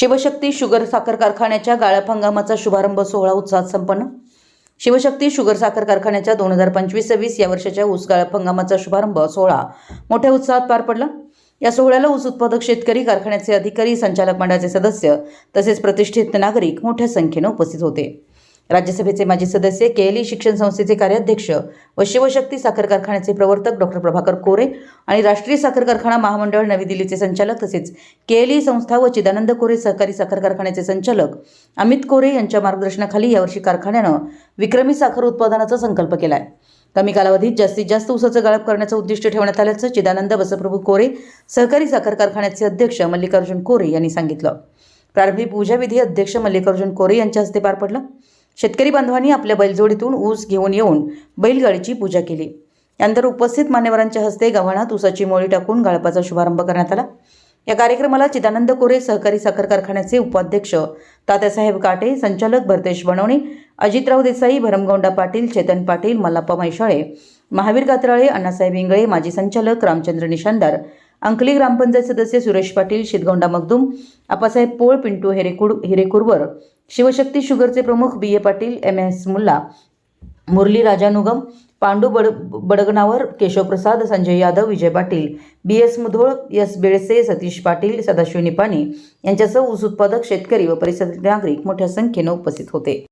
Shivshakti sugar साखर कारखान्याच्या गाळप हंगामाचा शुभारंभ सोहळा उत्साहात संपन्न. शिवशक्ती शुगर साखर कारखान्याच्या दोन हजार पंचवीस सव्वीस या वर्षाच्या ऊस गाळप हंगामाचा शुभारंभ सोहळा मोठ्या उत्साहात पार पडला. या सोहळ्याला ऊस उत्पादक शेतकरी कारखान्याचे अधिकारी संचालक मंडळाचे सदस्य तसेच प्रतिष्ठित नागरिक मोठ्या संख्येनं उपस्थित होते. राज्यसभेचे माजी सदस्य केएलई शिक्षण संस्थेचे कार्याध्यक्ष व शिवशक्ती साखर कारखान्याचे प्रवर्तक डॉक्टर प्रभाकर कोरे आणि राष्ट्रीय साखर कारखाना महामंडळ नवी दिल्लीचे संचालक तसेच केएलई संस्था व चिदानंद कोरे सहकारी साखर कारखान्याचे संचालक अमित कोरे यांच्या मार्गदर्शनाखाली यावर्षी कारखान्यानं विक्रमी साखर उत्पादनाचा संकल्प केला आहे कमी कालावधीत जास्तीत जास्त ऊसाचं गाळप करण्याचं उद्दिष्ट ठेवण्यात आल्याचं चिदानंद बसप्रभू कोरे सहकारी साखर कारखान्याचे अध्यक्ष मल्लिकार्जुन कोरे यांनी सांगितलं. प्रारंभी पूजाविधी अध्यक्ष मल्लिकार्जुन कोरे यांच्या हस्ते पार पडलं. शेतकरी बांधवांनी आपल्या बैलजोडीतून ऊस घेऊन येऊन बैलगाडीची पूजा केली. यानंतर उपस्थित मान्यवरांच्या हस्ते गव्हाणात ऊसाची मोळी टाकून गाळपाचा शुभारंभ करण्यात आला. या कार्यक्रमाला चिदानंद कोरे सहकारी साखर कारखान्याचे उपाध्यक्ष तात्यासाहेब काटे संचालक भरतेश बनवणे अजितराव देसाई भरमगौंडा पाटील चेतन पाटील मल्लाप्पा मैशाळे महावीर कातराळे अण्णासाहेब इंगळे माजी संचालक रामचंद्र निशानदार अंकली ग्रामपंचायत सदस्य सुरेश पाटील शितगोंडा मगदूम आपासाहेब पोळ पिंटू हिरेकुड हिरेकुरवर. शिवशक्ती शुगरचे प्रमुख B A Patil M S Mulla Murali Rajanugam Pandu bud Badganavar Keshavprasad Sanjay Yadav Vijay Patil B S Mudhol S Belse Satish Patil Sadashiv Nipani यांच्यासह ऊस उत्पादक शेतकरी व परिसरातील नागरिक मोठ्या संख्येनं उपस्थित होते.